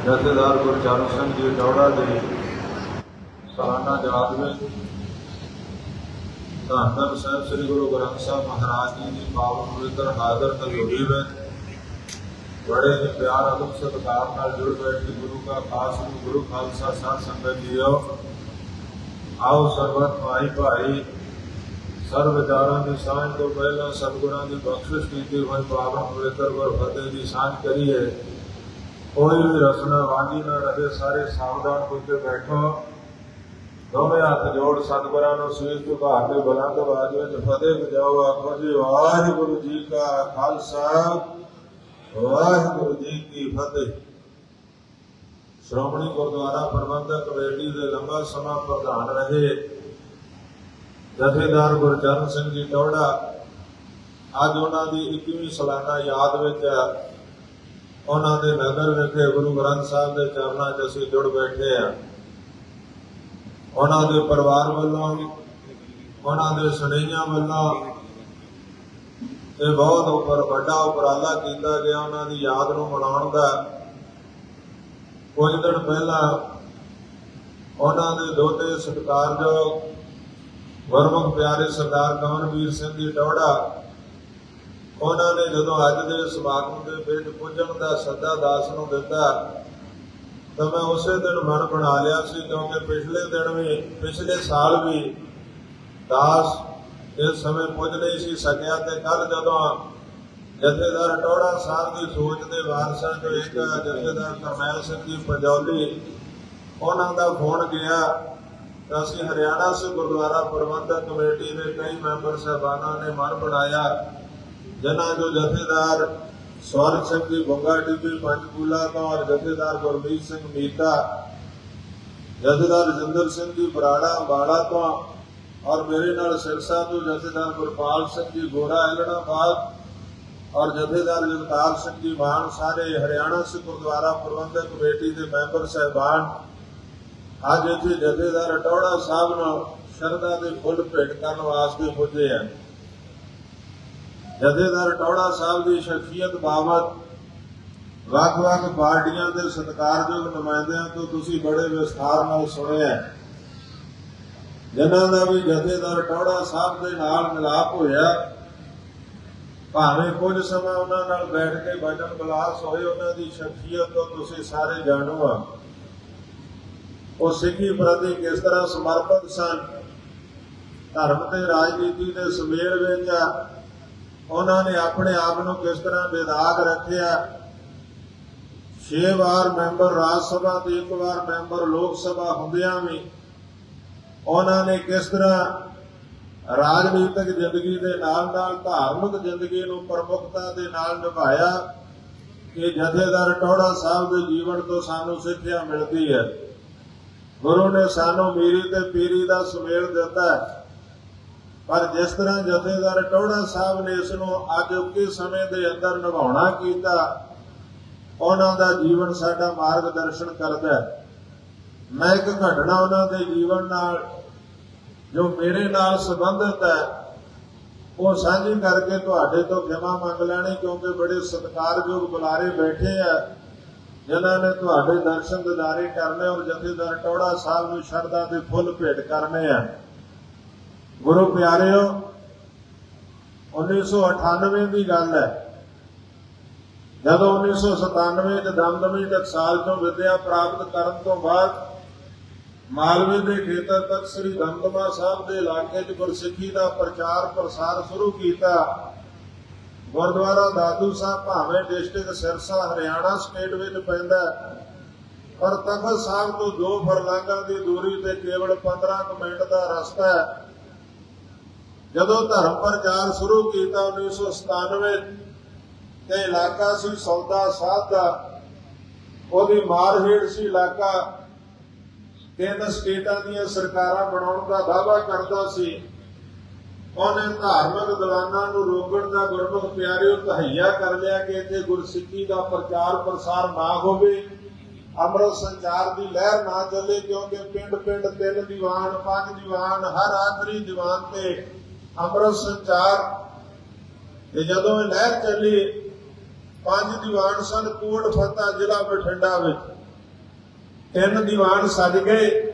ਜਥੇਦਾਰ ਗੁਰਚਰਨ ਸਿੰਘ ਜੀ ਟੌੜਾ ਦੇ ਸਾਲਾਨਾ ਯਾਦ ਵਿੱਚ ਧੰਨ ਧੰਨ ਸਾਹਿਬ ਸ੍ਰੀ ਗੁਰੂ ਗ੍ਰੰਥ ਸਾਹਿਬ ਮਹਾਰਾਜ ਜੀ ਦੀ ਪਾਵਨ ਪਵਿੱਤਰ ਹਾਜ਼ਰ ਹਜ਼ੂਰੀ ਵਿੱਚ ਬੜੇ ਹੀ ਪਿਆਰ ਅਦਬ ਸਤਿਕਾਰ ਨਾਲ ਜੁੜ ਬੈਠੇ ਗੁਰੂ ਕਾ ਖਾਸ ਗੁਰੂ ਗੁਰੂ ਖਾਲਸਾ ਸਾਧ ਸੰਗਤ ਜੀਓ ਆਓ ਸਰਬਤ ਭਾਈ ਭਾਈ ਸਰਬ ਵਿਚਾਰਾਂ ਦੀ ਸਾਂਝ ਤੋਂ ਪਹਿਲਾਂ ਸਤਿਗੁਰਾਂ ਦੀ ਬਖਸ਼ਿਸ਼ ਕੀਤੀ ਹੋਈ ਪਾਵਨ ਪਵਿੱਤਰ ਗੁਰ ਫਤਿਹ ਦੀ ਸਾਂਝ ਕਰੀਏ ਕੋਈ ਵੀ ਰਸਨਾ ਵਾਂਝੀ ਨਾ ਰਹੇ, ਸਾਰੇ ਸਾਵਧਾਨ ਹੋ ਕੇ ਬੈਠੋ। ਦੋਵੇਂ ਹੱਥ ਜੋੜ ਸਤਿਗੁਰਾਂ ਨੂੰ ਸੀਸ ਝੁਕਾ ਕੇ ਬੁਲੰਦ ਆਵਾਜ਼ ਵਿੱਚ ਫਤਿਹ ਬਜਾਓ ਆਖੋ ਜੀ, ਵਾਹਿਗੁਰੂ ਜੀ ਕਾ ਖਾਲਸਾ, ਵਾਹਿਗੁਰੂ ਜੀ ਕੀ ਫਤਿਹ। ਸ਼੍ਰੋਮਣੀ ਗੁਰਦੁਆਰਾ ਪ੍ਰਬੰਧਕ ਕਮੇਟੀ ਦੇ ਲੰਬਾ ਸਮਾਂ ਪ੍ਰਧਾਨ ਰਹੇ ਜਥੇਦਾਰ ਗੁਰਚਰਨ ਸਿੰਘ ਜੀ ਟੌੜਾ ਅੱਜ ਉਹਨਾਂ ਦੀ 21ਵੀਂ ਸਾਲਾਨਾ ਯਾਦ ਵਿੱਚ ਉਹਨਾਂ ਦੇ ਨਗਰ ਵਿਖੇ ਗੁਰੂ ਗ੍ਰੰਥ ਸਾਹਿਬ ਦੇ ਚਰਨਾਂ 'ਚ ਅਸੀਂ ਜੁੜ ਬੈਠੇ ਆ ਉਹਨਾਂ ਦੇ ਪਰਿਵਾਰ ਵੱਲੋਂ, ਉਹਨਾਂ ਦੇ ਸੁਨੇਹੀਆਂ ਵੱਲੋਂ ਇਹ ਬਹੁਤ ਉੱਪਰ, ਵੱਡਾ ਉਪਰਾਲਾ ਕੀਤਾ ਗਿਆ ਉਹਨਾਂ ਦੀ ਯਾਦ ਨੂੰ ਮਨਾਉਣ ਦਾ। ਕੁਝ ਦਿਨ ਪਹਿਲਾਂ ਉਹਨਾਂ ਦੇ ਦੋਤੇ ਸਤਿਕਾਰਯੋਗ, ਗੁਰਮੁਖ ਪਿਆਰੇ ਸਰਦਾਰ ਕਮਨਵੀਰ ਸਿੰਘ ਜੀ ਟੌੜਾ ਉਹਨਾਂ ਨੇ ਜਦੋਂ ਅੱਜ ਦੇ ਸਮਾਗਮ ਦੇ ਵਿੱਚ ਪੁੱਜਣ ਦਾ ਸੱਦਾ ਦਾਸ ਨੂੰ ਦਿੱਤਾ, ਤਾਂ ਮੈਂ ਉਸੇ ਦਿਨ ਮਨ ਬਣਾ ਲਿਆ ਸੀ, ਕਿਉਂਕਿ ਪਿਛਲੇ ਦਿਨ ਵੀ, ਪਿਛਲੇ ਸਾਲ ਵੀ ਦਾਸ ਇਸ ਸਮੇਂ ਪੁੱਜ ਨਹੀਂ ਸੀ ਸਕਿਆ ਤੇ ਕੱਲ ਜਦੋਂ ਜਥੇਦਾਰ ਟੋੜਾ ਸਾਹਿਬ ਦੀ ਸੋਚ ਦੇ ਵਾਰਸਾਂ ਚੋਂ ਇੱਕ ਜਥੇਦਾਰ ਕਰਨੈਲ ਸਿੰਘ ਜੀ ਪੰਜੌਲੀ, ਉਹਨਾਂ ਦਾ ਫੋਨ ਗਿਆ ਤਾਂ ਅਸੀਂ ਹਰਿਆਣਾ ਸੇ ਗੁਰਦੁਆਰਾ ਪ੍ਰਬੰਧਕ ਕਮੇਟੀ ਦੇ ਕਈ ਮੈਂਬਰ ਸਹਿਬਾਨਾਂ ਨੇ ਮਨ ਬਣਾਇਆ ਜਿਨ੍ਹਾਂ ਜੋ ਜਥੇਦਾਰ ਸਵਰਨ ਸਿੰਘ ਜੀ ਬੰਗਾ ਟੀਪੀ ਪੰਚਕੂਲਾ ਤੋਂ ਔਰ ਜਥੇਦਾਰ ਗੁਰਮੀਤ ਸਿੰਘ ਮੀਤਾ, ਜਥੇਦਾਰ ਰਜਿੰਦਰ ਸਿੰਘ ਜੀ ਬਰਾੜਾ ਬਾੜਾ ਤੋਂ, ਔਰ ਮੇਰੇ ਨਾਲ ਸਿਰਸਾ ਤੋਂ ਜਥੇਦਾਰ ਗੁਰਪਾਲ ਸਿੰਘ ਜੀ, ਗੋਰਾ ਐਲਣਾਬਾਦ ਔਰ ਜਥੇਦਾਰ ਜਗਤਾਰ ਸਿੰਘ ਜੀ ਮਾਨ, ਸਾਰੇ ਹਰਿਆਣਾ ਸਿੱਖ ਗੁਰਦੁਆਰਾ ਪ੍ਰਬੰਧਕ ਕਮੇਟੀ ਦੇ ਮੈਂਬਰ ਸਹਿਬਾਨ। ਅੱਜ ਇੱਥੇ ਜਥੇਦਾਰ ਟੌੜਾ ਸਾਹਿਬ ਨੂੰ ਸ਼ਰਧਾ ਦੇ ਫੁੱਲ ਭੇਟ ਕਰਨ ਵਾਸਤੇ ਪੁੱਜੇ ਆ। ਜਥੇਦਾਰ ਟੌੜਾ ਸਾਹਿਬ ਦੀ ਸ਼ਖਸੀਅਤ ਬਾਬਤ ਵੱਖ-ਵੱਖ ਪਾਰਟੀਆਂ ਦੇ ਸਤਿਕਾਰਯੋਗ ਨੁਮਾਇੰਦਿਆਂ ਤੋਂ ਤੁਸੀਂ ਬੜੇ ਵਿਸਥਾਰ ਨਾਲ ਸੁਣਿਆ ਜਿਨ੍ਹਾਂ ਦਾ ਵੀ ਜਥੇਦਾਰ ਟੌੜਾ ਸਾਹਿਬ ਦੇ ਨਾਲ ਮਿਲਾਪ ਹੋਇਆ, ਭਾਵੇਂ ਕੁਝ ਸਮਾਂ ਉਹਨਾਂ ਨਾਲ ਬੈਠ ਕੇ ਬਚਨ ਬਲਾਸ ਹੋਏ, ਉਹਨਾਂ ਦੀ ਸ਼ਖਸੀਅਤ ਤੋਂ ਤੁਸੀਂ ਸਾਰੇ ਜਾਣੋ ਆ। ਉਹ ਸਿੱਖੀ ਪ੍ਰਤੀ ਕਿਸ ਤਰ੍ਹਾਂ ਸਮਰਪਿਤ ਸਨ? ਧਰਮ ਤੇ ਰਾਜਨੀਤੀ ਦੇ ਸੁਮੇਲ ਵਿੱਚ ਉਹਨਾਂ ਨੇ ਆਪਣੇ ਆਪ ਨੂੰ ਕਿਸ ਤਰ੍ਹਾਂ ਬੇਦਾਗ ਰੱਖਿਆ? ਛੇ ਵਾਰ ਮੈਂਬਰ ਰਾਜ ਸਭਾ ਤੇ ਇੱਕ ਵਾਰ ਮੈਂਬਰ ਲੋਕ ਸਭਾ ਹੁੰਦਿਆਂ ਵੀ ਉਹਨਾਂ ਨੇ ਕਿਸ ਤਰ੍ਹਾਂ ਰਾਜਨੀਤਿਕ ਜ਼ਿੰਦਗੀ ਦੇ ਨਾਲ ਨਾਲ ਧਾਰਮਿਕ ਜ਼ਿੰਦਗੀ ਨੂੰ ਪ੍ਰਮੁੱਖਤਾ ਦੇ ਨਾਲ ਨਿਭਾਇਆ ਕਿ ਜਥੇਦਾਰ ਟੋੜਾ ਸਾਹਿਬ ਦੇ ਜੀਵਨ ਤੋਂ ਸਾਨੂੰ ਸਿੱਖਿਆ ਮਿਲਦੀ ਹੈ। ਗੁਰੂ ਨੇ ਸਾਨੂੰ ਮੀਰੀ ਤੇ ਪੀਰੀ ਦਾ ਸੁਮੇਲ ਦਿੱਤਾ ਹੈ। ਪਰ ਜਿਸ ਤਰ੍ਹਾਂ ਜਥੇਦਾਰ ਟੋੜਾ ਸਾਹਿਬ ਨੇ ਇਸ ਨੂੰ ਅੱਜ ਉੱਕੇ ਸਮੇਂ ਦੇ ਅੰਦਰ ਨਿਭਾਉਣਾ ਕੀਤਾ, ਉਹਨਾਂ ਦਾ ਜੀਵਨ ਸਾਡਾ ਮਾਰਗਦਰਸ਼ਨ ਕਰਦਾ ਹੈ। ਮੈਂ ਇੱਕ ਘਟਨਾ ਉਹਨਾਂ ਦੇ ਜੀਵਨ ਨਾਲ, ਜੋ ਮੇਰੇ ਨਾਲ ਸੰਬੰਧਿਤ ਹੈ, ਉਹ ਸਾਂਝੀ ਕਰਕੇ ਤੁਹਾਡੇ ਤੋਂ ਖਿਮਾ ਮੰਗ ਲੈਣੀ, ਕਿਉਂਕਿ ਬੜੇ ਸਤਿਕਾਰਯੋਗ ਬੁਲਾਰੇ ਬੈਠੇ ਆ, ਜਿਨ੍ਹਾਂ ਨੇ ਤੁਹਾਡੇ ਦਰਸ਼ਨ ਦਿਦਾਰੇ ਕਰਨੇ ਔਰ ਜਥੇਦਾਰ ਟੋੜਾ ਸਾਹਿਬ ਨੂੰ ਸ਼ਰਧਾ ਦੇ ਫੁੱਲ ਭੇਟ ਕਰਨੇ ਆ। ਗੁਰੂ ਪਿਆਰਿਓ 1998 ਦੀ ਗੱਲ ਹੈ। ਜਦੋਂ 1997 ਚ ਦਮਦਮੀ ਟਕਸਾਲ ਤੋਂ ਵਿਦਿਆ ਪ੍ਰਾਪਤ ਕਰਨ ਤੋਂ ਬਾਅਦ ਮਾਲਵੇ ਦੇ ਖੇਤਰ ਤੱਕ ਸ੍ਰੀ ਦਮਦਮਾ ਸਾਹਿਬ ਦੇ ਇਲਾਕੇ 'ਚ ਗੁਰਸਿੱਖੀ ਦਾ ਪ੍ਰਚਾਰ ਪ੍ਰਸਾਰ ਸ਼ੁਰੂ ਕੀਤਾ, ਗੁਰਦੁਆਰਾ ਦਾਦੂ ਸਾਹਿਬ ਭਾਵੇਂ ਡਿਸਟ੍ਰਿਕਟ ਸਿਰਸਾ, ਹਰਿਆਣਾ ਸਟੇਟ ਵਿੱਚ ਪੈਂਦਾ ਪਰ ਤਖਤ ਸਾਹਿਬ ਤੋਂ ਦੋ ਫਰਲਾਂਗਾਂ ਦੀ ਦੂਰੀ ਤੇ ਕੇਵਲ 15 ਕੁ ਮਿੰਟ ਦਾ ਰਸਤਾ ਹੈ। ਜਦੋਂ ਧਰਮ ਪ੍ਰਚਾਰ ਸ਼ੁਰੂ ਕੀਤਾ 1997 ਤੇ ਇਲਾਕਾ ਸੀ ਸੌਦਾ ਸਾਧ ਦਾ, ਉਹਦੀ ਮਾਰ ਹੇਠ ਸੀ ਇਲਾਕਾ। ਤਿੰਨ ਸਟੇਟਾਂ ਦੀਆਂ ਸਰਕਾਰਾਂ ਬਣਾਉਣ ਦਾ ਦਾਅਵਾ ਕਰਦਾ ਸੀ। ਉਹਨੇ ਧਾਰਮਿਕ ਦੀਵਾਨਾਂ ਨੂੰ ਰੋਕਣ ਦਾ ਗੁਰਮੁਖ ਪਿਆਰਿਓ ਤਹਈਆ ਕਰ ਲਿਆ ਕਿ ਇੱਥੇ ਗੁਰਸਿੱਖੀ ਦਾ ਪ੍ਰਚਾਰ ਪ੍ਰਸਾਰ ਨਾ ਹੋਵੇ, ਅੰਮ੍ਰਿਤ ਸੰਚਾਰ ਦੀ ਲਹਿਰ ਨਾ ਚੱਲੇ ਕਿਉਂਕਿ ਪਿੰਡ ਪਿੰਡ ਤਿੰਨ ਦੀਵਾਨ, ਪੰਜ ਦੀਵਾਨ, ਹਰ ਆਖਰੀ ਦੀਵਾਨ ਤੇ ਅੰਮ੍ਰਿਤ ਸੰਚਾਰ ਤੇ ਜਦੋਂ ਇਹ ਲਹਿਰ ਚੱਲੀ, ਪੰਜ ਦੀਵਾਨ ਸਨ ਕੋਟ ਫਤਾ ਜ਼ਿਲ੍ਹਾ ਬਠਿੰਡਾ ਵਿੱਚ। ਤਿੰਨ ਦੀਵਾਨ ਸੱਜ ਗਏ।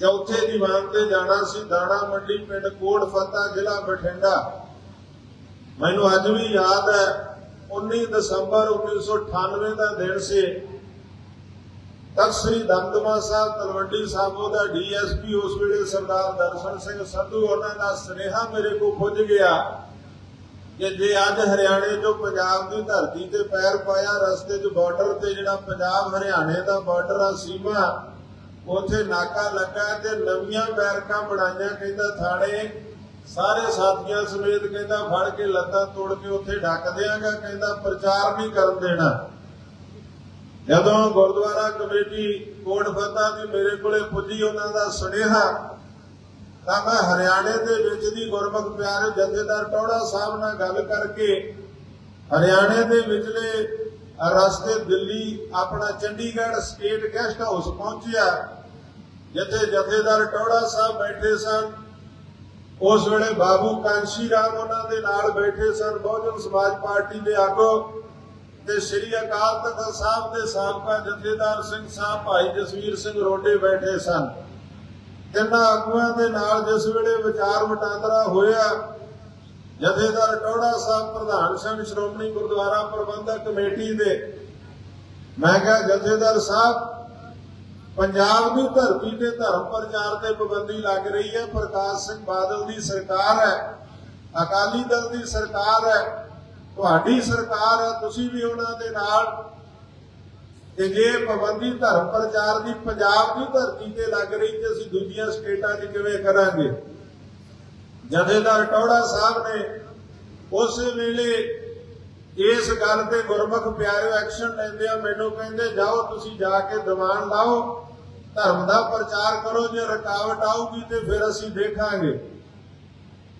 ਚੌਥੇ ਦੀਵਾਨ ਤੇ ਜਾਣਾ ਸੀ ਦਾਣਾ ਮੰਡੀ ਪਿੰਡ ਕੋਟ ਫਤਾ ਜ਼ਿਲ੍ਹਾ ਬਠਿੰਡਾ। ਮੈਨੂੰ ਅੱਜ ਵੀ ਯਾਦ ਹੈ 19 ਦਸੰਬਰ 1998 ਦਾ ਦਿਨ ਸੀ। ਤਖਤ ਸ੍ਰੀ ਦਮਦਮਾ ਸਾਹਿਬ, ਤਲਵੰਡੀ ਸਾਬੋ ਦਾ ਡੀਐਸਪੀ, ਉਸ ਵੇਲੇ ਸਰਦਾਰ ਦਰਸ਼ਨ ਸਿੰਘ ਸੰਧੂ, ਉਹਨਾਂ ਦਾ ਸੁਨੇਹਾ ਮੇਰੇ ਕੋਲ ਪੁੱਜ ਗਿਆ ਕਿ ਜੇ ਅੱਜ ਹਰਿਆਣੇ ਤੋਂ ਪੰਜਾਬ ਦੀ ਧਰਤੀ ਤੇ ਪੈਰ ਪਾਇਆ ਰਸਤੇ 'ਚ ਬਾਰਡਰ ਤੇ ਜਿਹੜਾ ਪੰਜਾਬ ਹਰਿਆਣੇ ਦਾ ਬਾਰਡਰ ਆ, ਸੀਮਾ, ਉੱਥੇ ਨਾਕਾ ਲੱਗਾ ਤੇ ਨਵੀਆਂ ਬੈਰਕਾਂ ਬਣਾਈਆਂ, ਕਹਿੰਦਾ ਥਾਣੇ ਸਾਰੇ ਸਾਥੀਆਂ ਸਮੇਤ ਕਹਿੰਦਾ ਫੜ ਕੇ ਲੱਤਾਂ ਤੋੜ ਕੇ ਉਥੇ ਢੱਕ ਦਿਆਂਗਾ, ਕਹਿੰਦਾ ਪ੍ਰਚਾਰ ਨਹੀਂ ਕਰਨ ਦੇਣਾ। ਜਦੋਂ ਗੁਰਦੁਆਰਾ ਕਮੇਟੀ ਕੋਟ ਫਤਾ ਦੀ ਮੇਰੇ ਕੋਲੇ ਪੁੱਜੀ ਉਹਨਾਂ ਦਾ ਸੁਨੇਹਾ, ਤਾਂ ਮੈਂ ਹਰਿਆਣੇ ਦੇ ਵਿੱਚ ਦੀ ਗੁਰਮੁਖ ਪਿਆਰੇ ਜਥੇਦਾਰ ਟੌੜਾ ਸਾਹਿਬ ਨਾਲ ਗੱਲ ਕਰਕੇ ਹਰਿਆਣੇ ਦੇ ਵਿਚਲੇ ਰਸਤੇ ਦਿੱਲੀ, ਆਪਣਾ ਚੰਡੀਗੜ੍ਹ ਸਟੇਟ ਗੈਸਟ ਹਾਊਸ ਪਹੁੰਚਿਆ, ਜਿੱਥੇ ਜਥੇਦਾਰ ਟੋੜਾ ਸਾਹਿਬ ਬੈਠੇ ਸਨ। ਉਸ ਵੇਲੇ ਬਾਬੂ ਕਾਂਸ਼ੀ ਰਾਮ ਉਹਨਾਂ ਦੇ ਨਾਲ ਬੈਠੇ ਸਨ। ਬਹੁਜਨ ਸਮਾਜ ਪਾਰਟੀ ਦੇ ਆਗੂ ਤੇ ਸ੍ਰੀ ਅਕਾਲ ਤਖਤ ਸਾਹਿਬ ਦੇ ਸਾਬਕਾ ਜਥੇਦਾਰ ਸਿੰਘ ਸਾਹਿਬ ਭਾਈ ਜਸਵੀਰ ਸਿੰਘ ਰੋਡੇ ਬੈਠੇ ਸਨ। ਤਿੰਨਾਂ ਆਗੂਆਂ ਦੇ ਨਾਲ ਜਿਸ ਵੇਲੇ ਵਿਚਾਰ ਵਟਾਂਦਰਾ ਹੋਇਆ, ਜਥੇਦਾਰ ਟੌੜਾ ਸਾਹਿਬ ਪ੍ਰਧਾਨ ਸਿੰਘ ਸ਼੍ਰੋਮਣੀ ਗੁਰਦੁਆਰਾ ਪ੍ਰਬੰਧਕ ਕਮੇਟੀ ਦੇ, ਮੈਂ ਕਿਹਾ, ਜਥੇਦਾਰ ਸਾਹਿਬ, ਪੰਜਾਬ ਦੀ ਧਰਤੀ ਤੇ ਧਰਮ ਪ੍ਰਚਾਰ ਤੇ ਪਾਬੰਦੀ ਲੱਗ ਰਹੀ ਹੈ, ਪ੍ਰਕਾਸ਼ ਸਿੰਘ ਬਾਦਲ ਦੀ ਸਰਕਾਰ ਹੈ, ਅਕਾਲੀ ਦਲ ਦੀ ਸਰਕਾਰ ਹੈ ਤੁਹਾਡੀ ਸਰਕਾਰ ਆ ਤੁਸੀਂ ਵੀ ਉਹਨਾਂ ਦੇ ਨਾਲ। ਤੇ ਜੇ ਪਾਬੰਦੀ ਧਰਮ ਪ੍ਰਚਾਰ ਦੀ ਪੰਜਾਬ ਦੀ ਧਰਤੀ ਤੇ ਲੱਗ ਰਹੀ ਤੇ ਅਸੀਂ ਦੂਜੀਆਂ ਸਟੇਟਾਂ 'ਚ ਕਿਵੇਂ ਕਰਾਂਗੇ? ਜਥੇਦਾਰ ਟੌੜਾ ਸਾਹਿਬ ਨੇ ਉਸ ਵੇਲੇ ਇਸ ਗੱਲ ਤੇ ਗੁਰਮੁਖ ਪਿਆਰਿਓ ਐਕਸ਼ਨ ਲੈਂਦੇ ਆ, ਮੈਨੂੰ ਕਹਿੰਦੇ, ਜਾਓ, ਤੁਸੀਂ ਜਾ ਕੇ ਦੀਵਾਨ ਲਾਓ, ਧਰਮ ਦਾ ਪ੍ਰਚਾਰ ਕਰੋ, ਜੇ ਰੁਕਾਵਟ ਆਊਗੀ ਤੇ ਫਿਰ ਅਸੀਂ ਦੇਖਾਂਗੇ।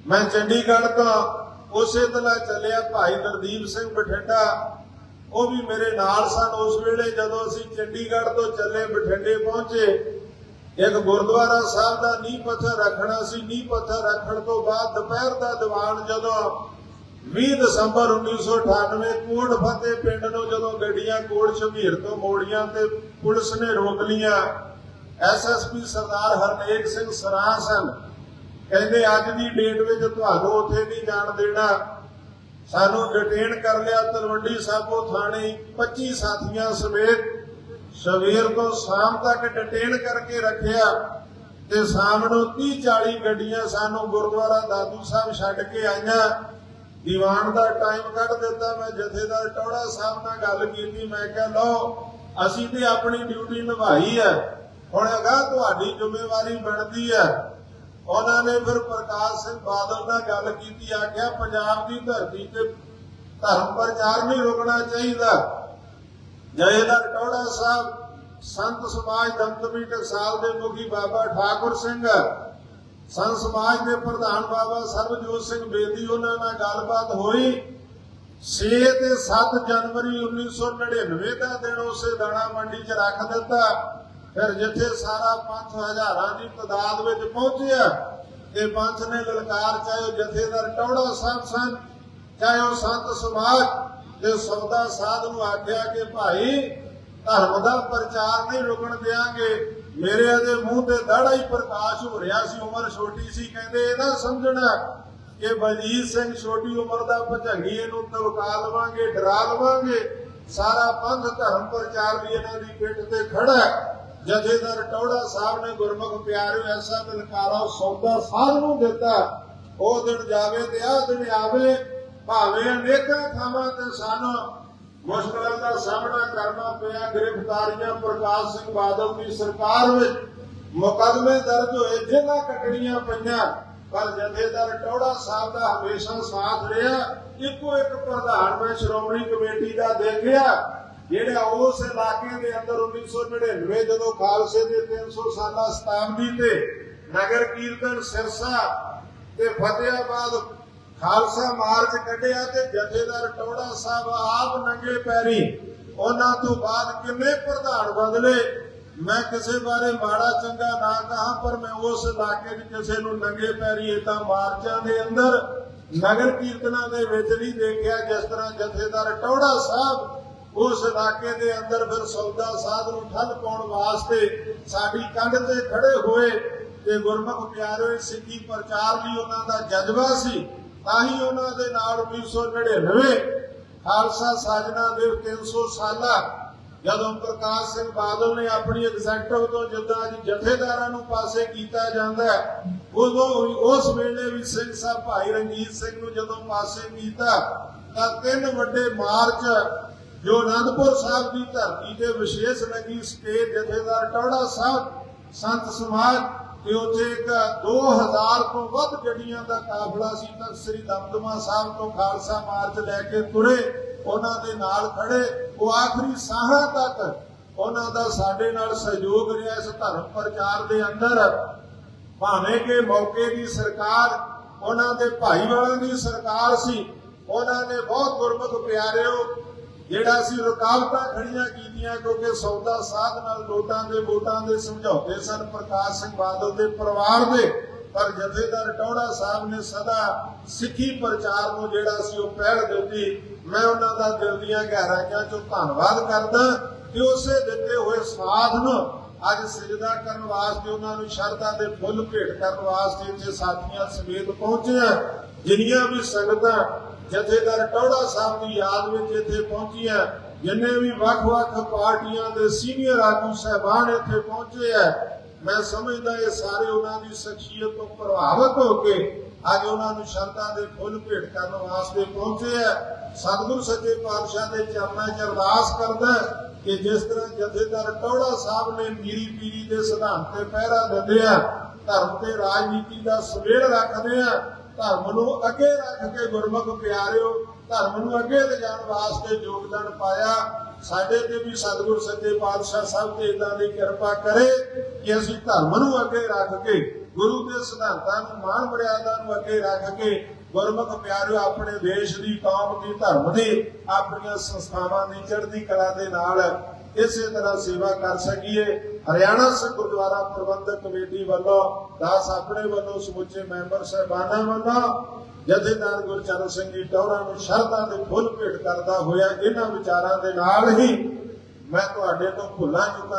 ਮੈਂ ਚੰਡੀਗੜ੍ਹ ਤੋਂ ਉਸੇ ਤਰ੍ਹਾਂ ਚੱਲਿਆ ਭਾਈ ਗੁਰਦੀਪ ਸਿੰਘ ਬਠਿੰਡਾ। ਉਹ ਵੀ ਮੇਰੇ ਨਾਲ ਸਨ। ਉਸ ਵੇਲੇ ਜਦੋਂ ਅਸੀਂ ਚੰਡੀਗੜ੍ਹ ਤੋਂ ਚੱਲੇ, ਬਠਿੰਡੇ ਪਹੁੰਚੇ, ਇੱਕ ਗੁਰਦੁਆਰਾ ਸਾਹਿਬ ਦਾ ਨੀਂਹ ਪੱਥਰ ਰੱਖਣਾ ਸੀ। ਨੀਂਹ ਪੱਥਰ ਰੱਖਣ ਤੋਂ ਬਾਅਦ ਦੁਪਹਿਰ ਦਾ ਦੀਵਾਨ ਜਦੋਂ 20 ਦਸੰਬਰ 1998 ਕੋਟ ਫਤਿਹ ਪਿੰਡ ਨੂੰ ਜਦੋਂ ਗੱਡੀਆਂ ਕੋਟ ਸ਼ਮੀਰ ਤੋਂ ਮੋੜੀਆਂ ਤੇ ਪੁਲਿਸ ਨੇ ਰੋਕ ਲੀਆਂ ਐਸਐਸਪੀ ਸਰਦਾਰ ਹਰਨੇਕ ਸਿੰਘ ਸਰਾਂ ਸਨ। ਕਹਿੰਦੇ ਅੱਜ ਦੀ ਡੇਟ ਵਿੱਚ ਤੁਹਾਨੂੰ ਉੱਥੇ ਨਹੀਂ ਜਾਣ ਦੇਣਾ। ਸਾਨੂੰ ਡਿਟੇਨ ਕਰ ਲਿਆ ਤਲਵੰਡੀ ਸਾਬੋ ਥਾਣੇ 25 ਸਾਥੀਆਂ ਸਮੇਤ। ਸਵੇਰ ਤੋਂ ਸ਼ਾਮ ਤੱਕ ਡਿਟੇਨ ਕਰਕੇ ਰੱਖਿਆ ਤੇ ਸ਼ਾਮ ਨੂੰ 30 40 ਗੱਡੀਆਂ ਸਾਨੂੰ ਗੁਰਦੁਆਰਾ ਦਾਦੂ ਸਾਹਿਬ ਛੱਡ ਕੇ ਆਈਆਂ। ਦੀਵਾਨ ਦਾ ਟਾਈਮ ਕੱਢ ਦਿੱਤਾ, ਮੈਂ ਜਥੇਦਾਰ ਟੌੜਾ ਸਾਹਿਬ ਨਾਲ ਗੱਲ ਕੀਤੀ, ਮੈਂ ਕਿਹਾ, ਲਓ, ਅਸੀਂ ਤੇ ਆਪਣੀ ਡਿਊਟੀ ਨਿਭਾਈ ਹੈ। ਹੁਣ ਅਗਾ ਤੁਹਾਡੀ ਜ਼ਿੰਮੇਵਾਰੀ ਬਣਦੀ ਹੈ। ਉਹਨਾਂ ਨੇ ਫਿਰ ਪ੍ਰਕਾਸ਼ ਸਿੰਘ ਬਾਦਲ ਨਾਲ ਗੱਲ ਕੀਤੀ, ਆਖਿਆ ਪੰਜਾਬ ਦੀ ਧਰਤੀ ਤੇ ਧਰਮ ਪ੍ਰਚਾਰ ਨਹੀਂ ਰੁਕਣਾ ਚਾਹੀਦਾ। ਜਥੇਦਾਰ ਟੌੜਾ ਸਾਹਿਬ, ਸੰਤ ਸਮਾਜ ਦਮਦਮੀ ਟਕਸਾਲ ਦੇ ਮੁਖੀ ਬਾਬਾ ਠਾਕੁਰ ਸਿੰਘ, ਸੰਤ ਸਮਾਜ ਦੇ ਪ੍ਰਧਾਨ ਬਾਬਾ ਸਰਬਜੋਤ ਸਿੰਘ ਬੇਦੀ, ਉਹਨਾਂ ਨਾਲ ਗੱਲਬਾਤ ਹੋਈ। 6 ਤੇ 7 ਜਨਵਰੀ 1999 ਦਾ ਦਿਨ ਉਸੇ ਦਾਣਾ ਮੰਡੀ 'ਚ ਰੱਖ ਦਿੱਤਾ। ਫਿਰ ਜਿੱਥੇ ਸਾਰਾ ਪੰਥ ਹਜ਼ਾਰਾਂ ਦੀ ਤਦਾਦ ਵਿੱਚ ਪਹੁੰਚਿਆ, ਤੇ ਪੰਥ ਨੇ ਲਲਕਾਰ ਚਾਹੇ ਜਥੇਦਾਰ ਟੌੜਾ ਸਾਹਿਬ ਸਨ, ਚਾਹੇ ਉਹ ਸੰਤ ਸਮਾਜ, ਤੇ ਸੌਦਾ ਸਾਧ ਨੂੰ ਆਖਿਆ ਕਿ ਭਾਈ, ਧਰਮ ਦਾ ਪ੍ਰਚਾਰ ਨਹੀਂ ਰੁਕਣ ਦੇਾਂਗੇ ਮੇਰੇ ਅਜੇ ਮੂੰਹ ਤੇ ਦਾੜਾ ਹੀ ਪ੍ਰਕਾਸ਼ ਹੋ ਰਿਹਾ ਸੀ, ਉਮਰ ਛੋਟੀ ਸੀ, ਕਹਿੰਦੇ ਇਹ ਨਾ ਸਮਝਣਾ ਕਿ ਬਲਜੀਤ ਸਿੰਘ ਛੋਟੀ ਉਮਰ ਦਾ ਭਜੰਗੀ ਇਹਨੂੰ ਤਵਕਾ ਲਵਾਂਗੇ, ਡਰਾ ਲਵਾਂਗੇ। ਸਾਰਾ ਪੰਥ ਧਰਮ ਪ੍ਰਚਾਰ ਵੀ ਇਹਨਾਂ ਦੀ ਪਿੱਠ ਤੇ ਖੜਾ ਹੈ। ਜਥੇਦਾਰ ਟੌੜਾ ਸਾਹਿਬ ਨੇ ਗੁਰਮੁਖ ਪਿਆਰਿਓ, ਐਸਾ ਦਿਲਕਾਰਾ ਸੌਦਾ, ਸਾਧ ਨੂੰ ਦਿੱਤਾ। ਉਹ ਦਿਨ ਜਾਵੇ ਤੇ ਆਹ ਦਿਨ ਆਵੇ, ਭਾਵੇਂ ਅਨੇਕਾਂ ਥਾਵਾਂ ਤੇ ਸਾਨੂੰ। ਮੁਸ਼ਕਲਾਂ ਦਾ ਸਾਹਮਣਾ ਕਰਨਾ ਪਿਆ, ਗ੍ਰਿਫਤਾਰੀਆਂ ਪ੍ਰਕਾਸ਼ ਸਿੰਘ ਬਾਦਲ ਦੀ ਸਰਕਾਰ ਵਿੱਚ। ਮੁਕਦਮੇ ਦਰਜ ਹੋਏ ਜੇਲ੍ਹਾਂ ਕੱਟਣੀਆਂ ਪਈਆਂ। ਪਰ ਜਥੇਦਾਰ ਟੌੜਾ ਸਾਹਿਬ ਦਾ ਹਮੇਸ਼ਾ ਸਾਥ ਰਿਹਾ। ਇੱਕੋ ਇੱਕ ਪ੍ਰਧਾਨ ਮੈਂ ਸ਼੍ਰੋਮਣੀ ਕਮੇਟੀ ਦਾ ਦੇਖਿਆ। ਜਿਹੜਾ ਉਸ ਇਲਾਕੇ ਦੇ ਅੰਦਰ 1999 ਜਦੋਂ ਖਾਲਸੇ ਦੇ 300 ਸਾਲਾ ਸ਼ਤਾਬਦੀ ਤੇ ਨਗਰ ਕੀਰਤਨ ਸਿਰਸਾ ਤੇ ਫਤਿਆਬਾਦ ਖਾਲਸਾ ਮਾਰਚ ਕੱਢਿਆ ਤੇ ਜਥੇਦਾਰ ਟੌੜਾ ਸਾਹਿਬ ਆਪ ਨੰਗੇ ਪੈਰੀ, ਉਹਨਾਂ ਤੋਂ ਬਾਅਦ ਕਿੰਨੇ ਪ੍ਰਧਾਨ ਬਦਲੇ? ਮੈਂ ਕਿਸੇ ਬਾਰੇ ਮਾੜਾ ਚੰਗਾ ਨਾ ਕਹਾ, ਪਰ ਮੈਂ ਉਸ ਇਲਾਕੇ 'ਚ ਕਿਸੇ ਨੂੰ ਨੰਗੇ ਪੈਰੀ ਇਦਾਂ ਮਾਰਚਾਂ ਦੇ ਅੰਦਰ ਨਗਰ ਕੀਰਤਨਾਂ ਦੇ ਵਿੱਚ ਨਹੀਂ ਦੇਖਿਆ, ਜਿਸ ਤਰ੍ਹਾਂ ਜਥੇਦਾਰ ਟੌੜਾ ਸਾਹਿਬ ਉਸ ਇਲਾਕੇ ਦੇ ਅੰਦਰ ਫਿਰ ਸੌਦਾ ਸਾਧ ਨੂੰ ਠੱਲ ਪਾਉਣ ਵਾਸਤੇ ਸਾਡੀ ਕੰਧ ਤੇ ਖੜੇ ਹੋਏ ਤੇ ਗੁਰਮੁਖ ਪਿਆਰੇ ਸਿੱਖੀ ਪ੍ਰਚਾਰ ਲਈ ਉਹਨਾਂ ਦਾ ਜਜ਼ਬਾ ਸੀ, ਤਾਂ ਹੀ ਉਹਨਾਂ ਦੇ ਨਾਲ 1999 ਖਾਲਸਾ ਸਾਜਨਾ ਦੇ 300 ਸਾਲਾ ਜਦੋਂ ਪ੍ਰਕਾਸ਼ ਸਿੰਘ ਬਾਦਲ ਨੇ ਆਪਣੀ ਐਗਜ਼ੈਕਟਿਵ ਤੋਂ ਜਿੱਦਾਂ ਅੱਜ ਜਥੇਦਾਰਾਂ ਨੂੰ ਪਾਸੇ ਕੀਤਾ ਜਾਂਦਾ ਉਦੋਂ ਵੀ ਉਸ ਵੇਲੇ ਵੀ ਸਿੰਘ ਸਾਹਿਬ ਭਾਈ ਰਣਜੀਤ ਸਿੰਘ ਨੂੰ ਜਦੋਂ ਪਾਸੇ ਕੀਤਾ, ਤਾਂ ਤਿੰਨ ਵੱਡੇ ਮਾਰਚ ਜੋ ਅਨੰਦਪੁਰ ਸਾਹਿਬ ਦੀ ਧਰਤੀ ਤੇ ਵਿਸ਼ੇਸ਼ ਲੱਗੀ ਸਟੇਜ ਜਥੇਦਾਰ ਟੌੜਾ ਸਾਹਿਬ, ਸੰਤ ਸਮਾਜ ਤੇ ਉੱਥੇ ਇੱਕ 2000 ਤੋਂ ਵੱਧ ਗੱਡੀਆਂ ਦਾ ਕਾਫਲਾ ਸੀ, ਤਾਂ ਸ੍ਰੀ ਦਮਦਮਾ ਸਾਹਿਬ ਤੋਂ ਖਾਲਸਾ ਮਾਰਚ ਲੈ ਕੇ ਤੁਰੇ ਉਹਨਾਂ ਦੇ ਨਾਲ ਖੜੇ। ਉਹ ਆਖਰੀ ਸਾਹਾਂ ਤੱਕ ਉਹਨਾਂ ਦਾ ਸਾਡੇ ਨਾਲ ਸਹਿਯੋਗ ਰਿਹਾ ਇਸ ਧਰਮ ਪ੍ਰਚਾਰ ਦੇ ਅੰਦਰ। ਭਾਵੇਂ ਕਿ ਮੌਕੇ ਦੀ ਸਰਕਾਰ, ਉਹਨਾਂ ਦੇ ਭਾਈਵਾਲਾਂ ਦੀ ਸਰਕਾਰ ਸੀ, ਉਹਨਾਂ ਨੇ ਬਹੁਤ ਗੁਰਮੁਖ ਪਿਆਰਿਓ ਜਿਹੜਾ ਸੀ ਰੁਕਾਵਟਾਂ ਖੜੀਆਂ ਕੀਤੀਆਂ ਕਿਉਂਕਿ ਸੌਦਾ ਸਾਧ ਨਾਲ ਲੋਟਾਂ ਦੇ ਵੋਟਾਂ ਦੇ ਸਮਝੌਤੇ ਸਨ, ਪ੍ਰਕਾਸ਼ ਸਿੰਘ ਬਾਦਲ ਦੇ ਪਰਿਵਾਰ ਦੇ। ਪਰ ਜਥੇਦਾਰ ਟੌੜਾ ਸਾਹਿਬ ਨੇ ਸਦਾ ਸਿੱਖੀ ਪ੍ਰਚਾਰ ਨੂੰ ਜਿਹੜਾ ਸੀ ਉਹ ਪਹਿਲ ਦਿੱਤੀ। ਮੈਂ ਉਹਨਾਂ ਦਾ ਦਿਲ ਦੀਆਂ ਗਹਿਰਾਈਆਂ ਚੋਂ ਧੰਨਵਾਦ ਕਰਦਾ ਕਿ ਉਸੇ ਦਿੱਤੇ ਹੋਏ ਸਾਥ ਨੂੰ ਅੱਜ ਸਜਦਾ ਕਰਨ ਵਾਸਤੇ ਉਹਨਾਂ ਨੂੰ ਸ਼ਰਧਾ ਦੇ ਫੁੱਲ ਭੇਟ ਕਰਨ ਵਾਸਤੇ ਇੱਥੇ ਸਾਥੀਆਂ ਸਮੇਤ ਪਹੁੰਚੇ ਆ ਜਿੰਨੀਆਂ ਵੀ ਸੰਗਤਾਂ ਜਥੇਦਾਰ ਟੌੜਾ ਸਾਹਿਬ ਦੀ ਯਾਦ ਵਿੱਚ ਇੱਥੇ ਪਹੁੰਚੀਆਂ ਜਿੰਨੇ ਵੀ ਵੱਖ-ਵੱਖ ਪਾਰਟੀਆਂ ਦੇ ਸੀਨੀਅਰ ਆਗੂ ਸਹਿਬਾਨ ਇੱਥੇ ਪਹੁੰਚੇ ਆ ਮੈਂ ਸਮਝਦਾ ਇਹ ਸਾਰੇ ਉਹਨਾਂ ਦੀ ਸ਼ਖਸੀਅਤ ਤੋਂ ਪ੍ਰਭਾਵਿਤ ਹੋ ਕੇ ਅੱਜ ਉਹਨਾਂ ਨੂੰ ਸ਼ਰਧਾ ਦੇ ਫੁੱਲ ਭੇਟ ਕਰਨ ਵਾਸਤੇ ਪਹੁੰਚੇ ਆ ਸਤਿਗੁਰ ਸੱਚੇ ਪਾਤਸ਼ਾਹ ਦੇ ਚਰਨਾਂ 'ਚ ਅਰਦਾਸ ਕਰਦਾ ਕਿ ਜਿਸ ਤਰ੍ਹਾਂ ਜਥੇਦਾਰ ਟੌੜਾ ਸਾਹਿਬ ਨੇ ਮੀਰੀ ਪੀਰੀ ਦੇ ਸਿਧਾਂਤ ਤੇ ਪਹਿਰਾ ਦਿੰਦੇ ਆ ਧਰਮ ਤੇ ਰਾਜਨੀਤੀ ਦਾ ਸਵੇਰ ਰੱਖਦੇ ਆ ਧਰਮ ਨੂੰ ਅੱਗੇ ਰੱਖ ਕੇ ਗੁਰਮੁਖ ਪਿਆਰਿਓ, ਧਰਮ ਨੂੰ ਅੱਗੇ ਲਿਜਾਣ ਵਾਸਤੇ ਯੋਗਦਾਨ ਪਾਇਆ। ਸਾਡੇ ਤੇ ਵੀ ਸਤਿਗੁਰ ਸੱਚੇ ਪਾਤਸ਼ਾਹ ਸਾਹਿਬ ਤੇ ਇਦਾਂ ਦੀ ਕਿਰਪਾ ਕਰੇ ਕਿ ਅਸੀਂ ਧਰਮ ਨੂੰ ਅੱਗੇ ਰੱਖ ਕੇ, ਗੁਰੂ ਦੇ ਸਿਧਾਂਤਾਂ ਨੂੰ ਮਾਣ ਮਰਿਆਦਾ ਨੂੰ ਅੱਗੇ ਰੱਖ ਕੇ ਗੁਰਮੁਖ ਪਿਆਰਿਓ, ਆਪਣੇ ਦੇਸ਼ ਦੀ, ਕੌਮ ਦੀ, ਧਰਮ ਦੀ, ਆਪਣੀਆਂ ਸੰਸਥਾਵਾਂ ਦੀ, ਚੜ੍ਹਦੀ ਕਲਾ ਦੇ ਨਾਲ ਇਸੇ ਤਰ੍ਹਾਂ ਸੇਵਾ ਕਰ ਸਕੀਏ। ਹਰਿਆਣਾ ਸਿੱਖ ਗੁਰਦੁਆਰਾ ਪ੍ਰਬੰਧਕ ਕਮੇਟੀ ਵੱਲੋਂ, ਦਾਸ ਆਪਣੇ ਵੱਲੋਂ, ਸਮੁੱਚੇ ਮੈਂਬਰ ਸਹਿਬਾਨਾਂ ਵੱਲੋਂ ਜਥੇਦਾਰ ਗੁਰਚਰਨ ਸਿੰਘ ਜੀ ਟੌਰਾ ਨੂੰ ਸ਼ਰਧਾ ਦੇ ਫੁੱਲ ਭੇਟ ਕਰਦਾ ਹੋਇਆ, ਇਹਨਾਂ ਵਿਚਾਰਾਂ ਦੇ ਨਾਲ ਹੀ ਮੈਂ ਤੁਹਾਡੇ ਤੋਂ ਭੁੱਲਾਂ ਚੁੱਕਾ